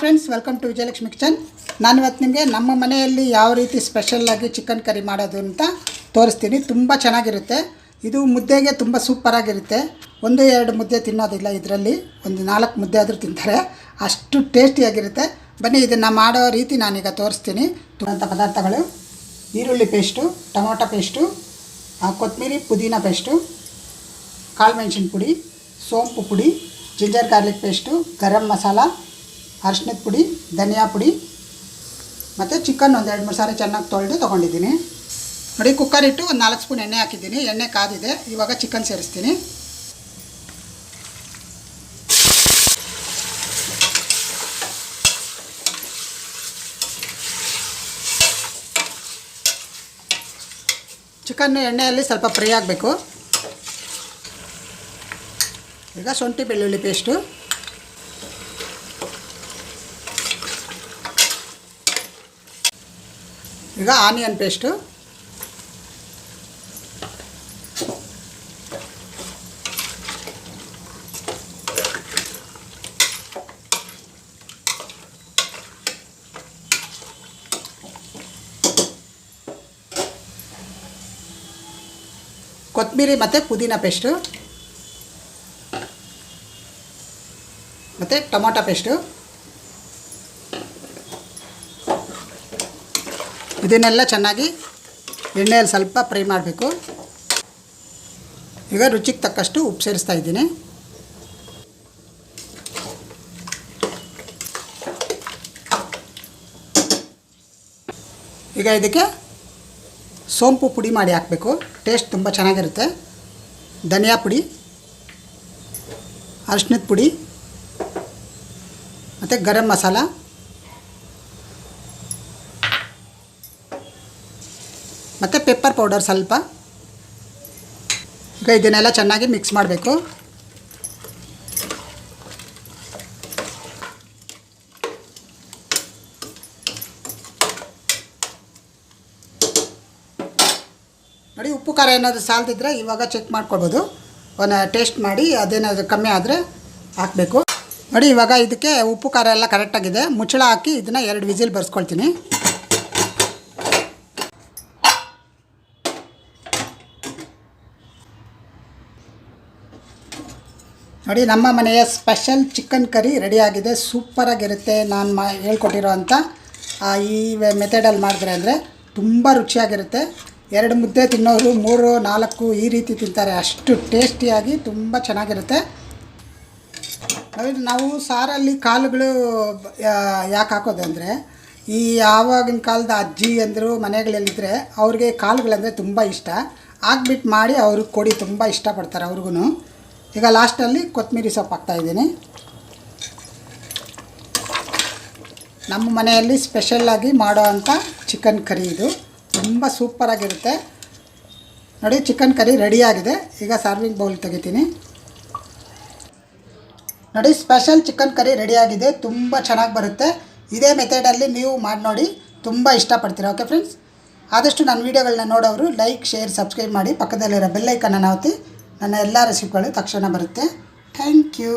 Friends welcome to Vijayalakshmi kitchen ನಾನು ಇವತ್ತು ನಿಮಗೆ ನಮ್ಮ ಮನೆಯಲ್ಲಿ ಯಾವ ರೀತಿ ಸ್ಪೆಷಲ್ಲಾಗಿ ಚಿಕನ್ ಕರಿ ಮಾಡೋದು ಅಂತ ತೋರಿಸ್ತೀನಿ. ತುಂಬ ಚೆನ್ನಾಗಿರುತ್ತೆ. ಇದು ಮುದ್ದೆಗೆ ತುಂಬ ಸೂಪರಾಗಿರುತ್ತೆ ಒಂದು, ಎರಡು ಮುದ್ದೆ ತಿನ್ನೋದಿಲ್ಲ ಇದರಲ್ಲಿ. ಒಂದು ನಾಲ್ಕು ಮುದ್ದೆ ಆದರೂ ತಿಂತಾರೆ. ಅಷ್ಟು ಟೇಸ್ಟಿಯಾಗಿರುತ್ತೆ ಬನ್ನಿ, ಇದನ್ನು ಮಾಡೋ ರೀತಿ ನಾನೀಗ ತೋರಿಸ್ತೀನಿ. ತುಂಬ ಪದಾರ್ಥಗಳು. ಈರುಳ್ಳಿ ಪೇಸ್ಟು ಟೊಮೊಟೊ ಪೇಸ್ಟು ಕೊತ್ತಂಬರಿ ಪುದೀನ ಪೇಸ್ಟು ಕಾಳು ಮೆಣಸಿನ ಪುಡಿ, ಸೋಂಪು ಪುಡಿ ginger garlic paste garam masala ಅರಿಶಿನದ ಪುಡಿ, ಧನಿಯಾ ಪುಡಿ, ಮತ್ತು ಚಿಕನ್ ಒಂದು ಎರಡು ಮೂರು ಸಾರಿ ಚೆನ್ನಾಗಿ ತೊಳೆದು ತೊಗೊಂಡಿದ್ದೀನಿ. ನೋಡಿ ಕುಕ್ಕರ್ ಇಟ್ಟು ಒಂದು ನಾಲ್ಕು ಸ್ಪೂನ್ ಎಣ್ಣೆ ಹಾಕಿದ್ದೀನಿ. ಎಣ್ಣೆ ಕಾದಿದೆ. ಇವಾಗ ಚಿಕನ್ ಸೇರಿಸ್ತೀನಿ. ಚಿಕನ್ನು ಎಣ್ಣೆಯಲ್ಲಿ ಸ್ವಲ್ಪ ಫ್ರೈ ಆಗಬೇಕು. ಈಗ ಶುಂಠಿ ಬೆಳ್ಳುಳ್ಳಿ ಪೇಸ್ಟು ಈಗ ಆನಿಯನ್ ಪೇಸ್ಟು ಕೊತ್ತಂಬರಿ ಮತ್ತು ಪುದೀನ ಪೇಸ್ಟು ಮತ್ತು ಟೊಮೊಟೊ ಪೇಸ್ಟು ಇದನ್ನೆಲ್ಲ ಚೆನ್ನಾಗಿ ಎಣ್ಣೆಯಲ್ಲಿ ಸ್ವಲ್ಪ ಫ್ರೈ ಮಾಡಬೇಕು. ಈಗ ರುಚಿಗೆ ತಕ್ಕಷ್ಟು ಉಪ್ಪು ಸೇರಿಸ್ತಾ ಇದ್ದೀನಿ. ಈಗ ಇದಕ್ಕೆ ಸೋಂಪು ಪುಡಿ ಮಾಡಿ ಹಾಕಬೇಕು. ಟೇಸ್ಟ್ ತುಂಬ ಚೆನ್ನಾಗಿರುತ್ತೆ. ಧನಿಯಾ ಪುಡಿ ಅರಿಶಿನದ ಪುಡಿ, ಮತ್ತು ಗರಂ ಮಸಾಲ. ಮತ್ತು ಪೆಪ್ಪರ್ ಪೌಡರ್ ಸ್ವಲ್ಪ. ಈಗ ಇದನ್ನೆಲ್ಲ ಚೆನ್ನಾಗಿ ಮಿಕ್ಸ್ ಮಾಡಬೇಕು. ನೋಡಿ ಉಪ್ಪು ಖಾರ ಏನಾದರೂ ಸಾಲದಿದ್ದರೆ ಇವಾಗ ಚೆಕ್ ಮಾಡ್ಕೊಳ್ಬೋದು. ಒಂದು ಟೇಸ್ಟ್ ಮಾಡಿ ಅದೇನಾದರೂ ಕಮ್ಮಿ ಆದರೆ ಹಾಕಬೇಕು. ನೋಡಿ ಇವಾಗ ಇದಕ್ಕೆ ಉಪ್ಪು ಖಾರ ಎಲ್ಲ ಕರೆಕ್ಟಾಗಿದೆ ಮುಚ್ಚಳ ಹಾಕಿ ಇದನ್ನು ಎರಡು ವಿಜಿಲ್ ಬರ್ಸ್ಕೊಳ್ತೀನಿ. ನೋಡಿ, ನಮ್ಮ ಮನೆಯ ಸ್ಪೆಷಲ್ ಚಿಕನ್ ಕರಿ ರೆಡಿಯಾಗಿದೆ ಸೂಪರಾಗಿರುತ್ತೆ ನಾನು ಮಾ ಹೇಳ್ಕೊಟ್ಟಿರೋ ಅಂಥ ಈ ಮೆಥಡಲ್ಲಿ ಮಾಡಿದ್ರೆ ಅಂದರೆ ತುಂಬ ರುಚಿಯಾಗಿರುತ್ತೆ. ಎರಡು ಮುದ್ದೆ ತಿನ್ನೋರು ಮೂರು, ನಾಲ್ಕು ಈ ರೀತಿ ತಿಂತಾರೆ. ಅಷ್ಟು ಟೇಸ್ಟಿಯಾಗಿ ತುಂಬ ಚೆನ್ನಾಗಿರುತ್ತೆ. ನಾವು ಸಾರಲ್ಲಿ ಕಾಳುಗಳು ಯಾಕೆ ಹಾಕೋದು ಅಂದರೆ ಈ ಆವಾಗಿನ ಕಾಲದ ಅಜ್ಜಿ ಅಂದರು ಮನೆಗಳಲ್ಲಿದ್ದರೆ ಅವ್ರಿಗೆ ಕಾಳುಗಳಂದರೆ ತುಂಬ ಇಷ್ಟ. ಹಾಕ್ಬಿಟ್ಟು ಮಾಡಿ ಅವ್ರಿಗೆ ಕೊಡಿ, ತುಂಬ ಇಷ್ಟಪಡ್ತಾರೆ ಅವ್ರಿಗೂ ಈಗ ಲಾಸ್ಟಲ್ಲಿ ಕೊತ್ತಂಬರಿ ಸೊಪ್ಪು ಹಾಕ್ತಾಯಿದ್ದೀನಿ ನಮ್ಮ ಮನೆಯಲ್ಲಿ ಸ್ಪೆಷಲ್ಲಾಗಿ ಮಾಡೋ ಅಂಥ ಚಿಕನ್ ಕರಿ ಇದು. ತುಂಬ ಸೂಪರಾಗಿರುತ್ತೆ ನೋಡಿ ಚಿಕನ್ ಕರಿ ರೆಡಿಯಾಗಿದೆ ಈಗ ಸರ್ವಿಂಗ್ ಬೌಲ್ ತೆಗಿತೀನಿ. ನೋಡಿ ಸ್ಪೆಷಲ್ ಚಿಕನ್ ಕರಿ ರೆಡಿಯಾಗಿದೆ ತುಂಬ ಚೆನ್ನಾಗಿ ಬರುತ್ತೆ. ಇದೇ ಮೆಥಡಲ್ಲಿ ನೀವು ಮಾಡಿ ನೋಡಿ ತುಂಬ ಇಷ್ಟಪಡ್ತೀರಾ. ಓಕೆ ಫ್ರೆಂಡ್ಸ್ ಆದಷ್ಟು ನನ್ನ ವೀಡಿಯೋಗಳನ್ನ ನೋಡೋರು ಲೈಕ್ ಶೇರ್ ಸಬ್ಸ್ಕ್ರೈಬ್ ಮಾಡಿ. ಪಕ್ಕದಲ್ಲಿರೋ ಬೆಲ್ಲೈಕನ್ನ ಒತ್ತಿ. ನನ್ನ ಎಲ್ಲ ರೆಸಿಪಿಗಳು ತಕ್ಷಣ ಬರುತ್ತೆ. Thank you